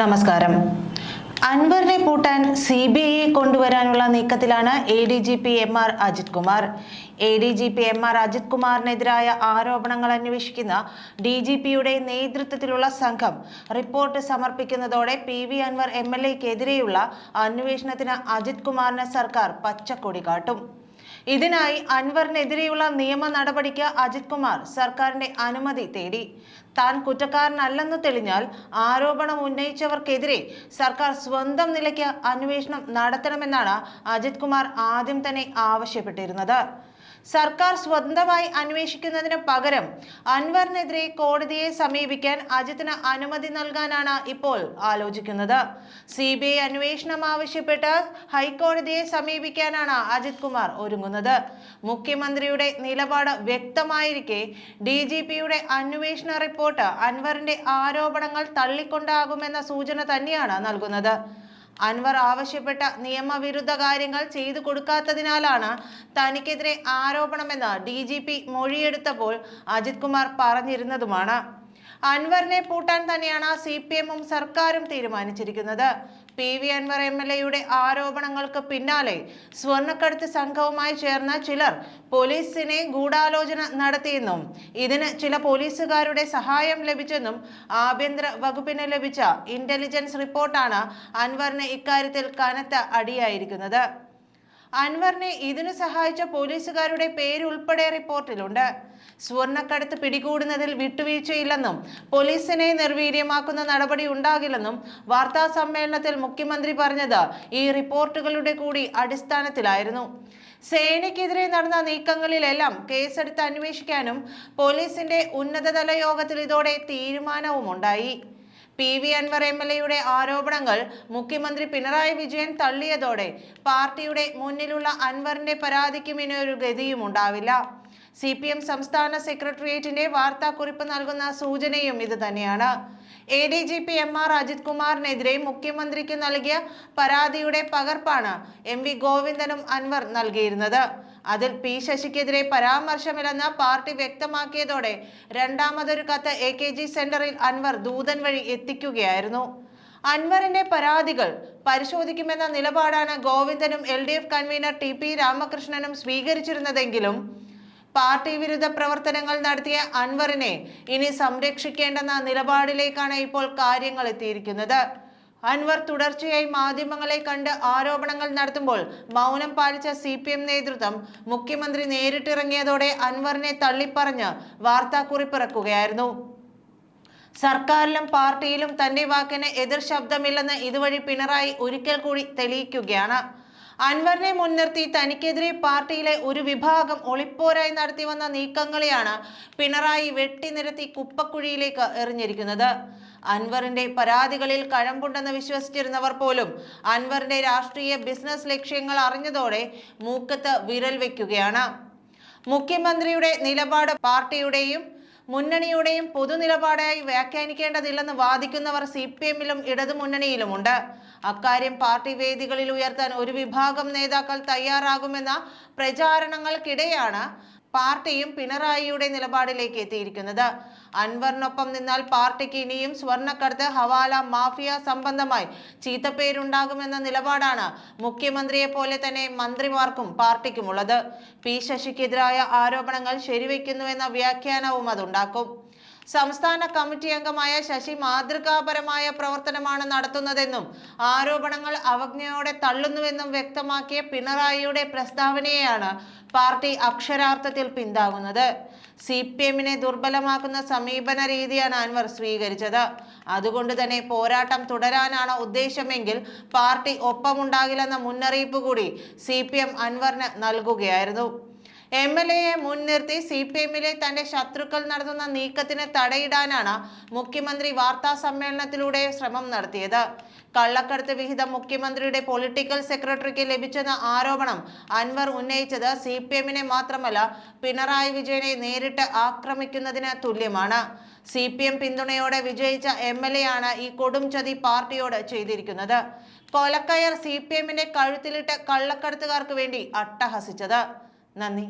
നമസ്കാരം. അൻവറിനെ പൂട്ടാൻ സി ബി ഐയെ കൊണ്ടുവരാനുള്ള നീക്കത്തിലാണ് A D G P M R Ajith Kumar. A D G P M R Ajith കുമാറിനെതിരായ ആരോപണങ്ങൾ അന്വേഷിക്കുന്ന ഡി ജി പിയുടെ നേതൃത്വത്തിലുള്ള സംഘം report സമർപ്പിക്കുന്നതോടെ P V Anvar M L എക്കെതിരെയുള്ള അന്വേഷണത്തിന് അജിത് കുമാറിന് സർക്കാർ പച്ചക്കൊടി കാട്ടും. ഇതിനായി അൻവറിനെതിരെയുള്ള നിയമ നടപടിക്ക് അജിത് കുമാർ സർക്കാരിന്റെ അനുമതി തേടി. താൻ കുറ്റക്കാരനല്ലെന്ന് തെളിഞ്ഞാൽ ആരോപണം ഉന്നയിച്ചവർക്കെതിരെ സർക്കാർ സ്വന്തം നിലയ്ക്ക് അന്വേഷണം നടത്തണമെന്നാണ് അജിത് കുമാർ ആദ്യം തന്നെ ആവശ്യപ്പെട്ടിരുന്നത്. സർക്കാർ സ്വന്തമായി അന്വേഷിക്കുന്നതിന് പകരം അൻവറിനെതിരെ കോടതിയെ സമീപിക്കാൻ അജിത്തിന് അനുമതി നൽകാനാണ് ഇപ്പോൾ ആലോചിക്കുന്നത്. സി ബി ഐ അന്വേഷണം ആവശ്യപ്പെട്ട് ഹൈക്കോടതിയെ സമീപിക്കാനാണ് അജിത് കുമാർ ഒരുങ്ങുന്നത്. മുഖ്യമന്ത്രിയുടെ നിലപാട് വ്യക്തമായിരിക്കെ ഡി ജി പിയുടെ അന്വേഷണ റിപ്പോർട്ട് അൻവറിന്റെ ആരോപണങ്ങൾ തള്ളിക്കൊണ്ടാകുമെന്ന സൂചന തന്നെയാണ് നൽകുന്നത്. അൻവർ ആവശ്യപ്പെട്ട നിയമവിരുദ്ധ കാര്യങ്ങൾ ചെയ്തു കൊടുക്കാത്തതിനാലാണ് തനിക്കെതിരെ ആരോപണമെന്ന് ഡി ജി പി മൊഴിയെടുത്തപ്പോൾ അജിത് കുമാർ പറഞ്ഞിരുന്നതുമാണ്. അൻവറിനെ പൂട്ടാൻ തന്നെയാണ് സി പി എമ്മും സർക്കാരും തീരുമാനിച്ചിരിക്കുന്നത്. P V Anvar M L എയുടെ ആരോപണങ്ങൾക്ക് പിന്നാലെ സ്വർണക്കടത്ത് സംഘവുമായി ചേർന്ന ചിലർ പോലീസിനെ ഗൂഢാലോചന നടത്തിയെന്നും ഇതിന് ചില പോലീസുകാരുടെ സഹായം ലഭിച്ചെന്നും ആഭ്യന്തര വകുപ്പിന് ലഭിച്ച ഇന്റലിജൻസ് റിപ്പോർട്ടാണ് അൻവറിന് ഇക്കാര്യത്തിൽ കനത്ത അടിയായിരിക്കുന്നത്. അൻവറിനെ ഇതിനു സഹായിച്ച പോലീസുകാരുടെ പേരുൾപ്പെടെ റിപ്പോർട്ടിലുണ്ട്. സ്വർണക്കടത്ത് പിടികൂടുന്നതിൽ വിട്ടുവീഴ്ചയില്ലെന്നും പോലീസിനെ നിർവീര്യമാക്കുന്ന നടപടി ഉണ്ടാകില്ലെന്നും വാർത്താ സമ്മേളനത്തിൽ മുഖ്യമന്ത്രി പറഞ്ഞത് ഈ റിപ്പോർട്ടുകളുടെ കൂടി അടിസ്ഥാനത്തിലായിരുന്നു. സേനയ്ക്കെതിരെ നടന്ന നീക്കങ്ങളിലെല്ലാം കേസെടുത്ത് അന്വേഷിക്കാനും പോലീസിന്റെ ഉന്നതതല യോഗത്തിൽ ഇതോടെ തീരുമാനവുമുണ്ടായി. P V Anvar M L എയുടെ ആരോപണങ്ങൾ മുഖ്യമന്ത്രി പിണറായി വിജയൻ തള്ളിയതോടെ പാർട്ടിയുടെ മുന്നിലുള്ള അൻവറിന്റെ പരാതിക്കും ഇനി ഒരു ഗതിയും ഉണ്ടാവില്ല. സി പി എം സംസ്ഥാന സെക്രട്ടേറിയറ്റിന്റെ വാർത്താക്കുറിപ്പ് നൽകുന്ന സൂചനയും ഇത് തന്നെയാണ്. A D G P M R Ajith കുമാറിനെതിരെ മുഖ്യമന്ത്രിക്ക് നൽകിയ പരാതിയുടെ പകർപ്പാണ് എം വി ഗോവിന്ദനും അൻവർ നൽകിയിരുന്നത്. അതിൽ പി ശശിക്കെതിരെ പരാമർശമില്ലെന്ന് പാർട്ടി വ്യക്തമാക്കിയതോടെ രണ്ടാമതൊരു കത്ത് എ കെ ജി സെന്ററിൽ അൻവർ ദൂതൻ വഴി എത്തിക്കുകയായിരുന്നു. അൻവറിന്റെ പരാതികൾ പരിശോധിക്കുമെന്ന നിലപാടാണ് ഗോവിന്ദനും L D F convener T P രാമകൃഷ്ണനും സ്വീകരിച്ചിരുന്നതെങ്കിലും പാർട്ടി വിരുദ്ധ പ്രവർത്തനങ്ങൾ നടത്തിയ അൻവറിനെ ഇനി സംരക്ഷിക്കേണ്ടെന്ന നിലപാടിലേക്കാണ് ഇപ്പോൾ കാര്യങ്ങൾ എത്തിയിരിക്കുന്നത്. അൻവർ തുടർച്ചയായി മാധ്യമങ്ങളെ കണ്ട് ആരോപണങ്ങൾ നടത്തുമ്പോൾ മൗനം പാലിച്ച സി പി എം നേതൃത്വം മുഖ്യമന്ത്രി നേരിട്ടിറങ്ങിയതോടെ അൻവറിനെ തള്ളിപ്പറഞ്ഞ് വാർത്താക്കുറിപ്പിറക്കുകയായിരുന്നു. സർക്കാരിലും പാർട്ടിയിലും തന്റെ വാക്കിന് എതിർ ശബ്ദമില്ലെന്ന് ഇതുവഴി പിണറായി ഒരിക്കൽ കൂടി തെളിയിക്കുകയാണ്. അൻവറിനെ മുൻനിർത്തി തനിക്കെതിരെ പാർട്ടിയിലെ ഒരു വിഭാഗം ഒളിപ്പോരായി നടത്തി വന്ന നീക്കങ്ങളെയാണ് പിണറായി വെട്ടിനിരത്തി കുപ്പക്കുഴിയിലേക്ക് എറിഞ്ഞിരിക്കുന്നത്. അൻവറിന്റെ പരാതികളിൽ കഴമ്പുണ്ടെന്ന് വിശ്വസിച്ചിരുന്നവർ പോലും അൻവറിന്റെ രാഷ്ട്രീയ ബിസിനസ് ലക്ഷ്യങ്ങൾ അറിഞ്ഞതോടെ മൂക്കത്ത് വിരൽ വെക്കുകയാണ്. മുഖ്യമന്ത്രിയുടെ നിലപാട് പാർട്ടിയുടെയും മുന്നണിയുടെയും പൊതുനിലപാടായി വ്യാഖ്യാനിക്കേണ്ടതില്ലെന്ന് വാദിക്കുന്നവർ സി പി എമ്മിലും ഇടതുമുന്നണിയിലുമുണ്ട്. അക്കാര്യം പാർട്ടി വേദികളിൽ ഉയർത്താൻ ഒരു വിഭാഗം നേതാക്കൾ തയ്യാറാകുമെന്ന പ്രചാരണങ്ങൾക്കിടെയാണ് പാർട്ടിയും പിണറായിയുടെ നിലപാടിലേക്ക് എത്തിയിരിക്കുന്നത്. അൻവറിനൊപ്പം നിന്നാൽ പാർട്ടിക്ക് ഇനിയും സ്വർണക്കടത്ത് ഹവാല മാഫിയ സംബന്ധമായി ചീത്തപ്പേരുണ്ടാകുമെന്ന നിലപാടാണ് മുഖ്യമന്ത്രിയെ പോലെ തന്നെ മന്ത്രിമാർക്കും പാർട്ടിക്കുമുള്ളത്. പി ശശിക്കെതിരായ ആരോപണങ്ങൾ ശരിവെക്കുന്നുവെന്ന വ്യാഖ്യാനവും അതുണ്ടാക്കും. സംസ്ഥാന കമ്മിറ്റി അംഗമായ ശശി മാതൃകാപരമായ പ്രവർത്തനമാണ് നടത്തുന്നതെന്നും ആരോപണങ്ങൾ അവജ്ഞയോടെ തള്ളുന്നുവെന്നും വ്യക്തമാക്കിയ പിണറായിയുടെ പ്രസ്താവനയെയാണ് പാർട്ടി അക്ഷരാർത്ഥത്തിൽ പിന്താങ്ങുന്നത്. സി പി എമ്മിനെ ദുർബലമാക്കുന്ന സമീപന രീതിയാണ് അൻവർ സ്വീകരിച്ചത്. അതുകൊണ്ട് തന്നെ പോരാട്ടം തുടരാനാണ് ഉദ്ദേശമെങ്കിൽ പാർട്ടി ഒപ്പമുണ്ടാകില്ലെന്ന മുന്നറിയിപ്പ് കൂടി സി പി എം അൻവറിന് നൽകുകയായിരുന്നു. എം എൽ എയെ മുൻനിർത്തി സി പി എമ്മിലെ തന്റെ ശത്രുക്കൾ നടത്തുന്ന നീക്കത്തിന് തടയിടാനാണ് മുഖ്യമന്ത്രി വാർത്താ സമ്മേളനത്തിലൂടെ ശ്രമം നടത്തിയത്. കള്ളക്കടത്ത് വിഹിതം മുഖ്യമന്ത്രിയുടെ പൊളിറ്റിക്കൽ സെക്രട്ടറിക്ക് ലഭിച്ചെന്ന ആരോപണം അൻവർ ഉന്നയിച്ചത് സി പി എമ്മിനെ മാത്രമല്ല പിണറായി വിജയനെ നേരിട്ട് ആക്രമിക്കുന്നതിന് തുല്യമാണ്. സി പി എം പിന്തുണയോടെ വിജയിച്ച എം എൽ എ ആണ് ഈ കൊടും ചതി പാർട്ടിയോട് ചെയ്തിരിക്കുന്നത്. കൊലക്കയർ സി പി എമ്മിന്റെ കഴുത്തിലിട്ട് കള്ളക്കടത്തുകാർക്ക് വേണ്ടി അട്ടഹസിച്ചത്. നന്ദി.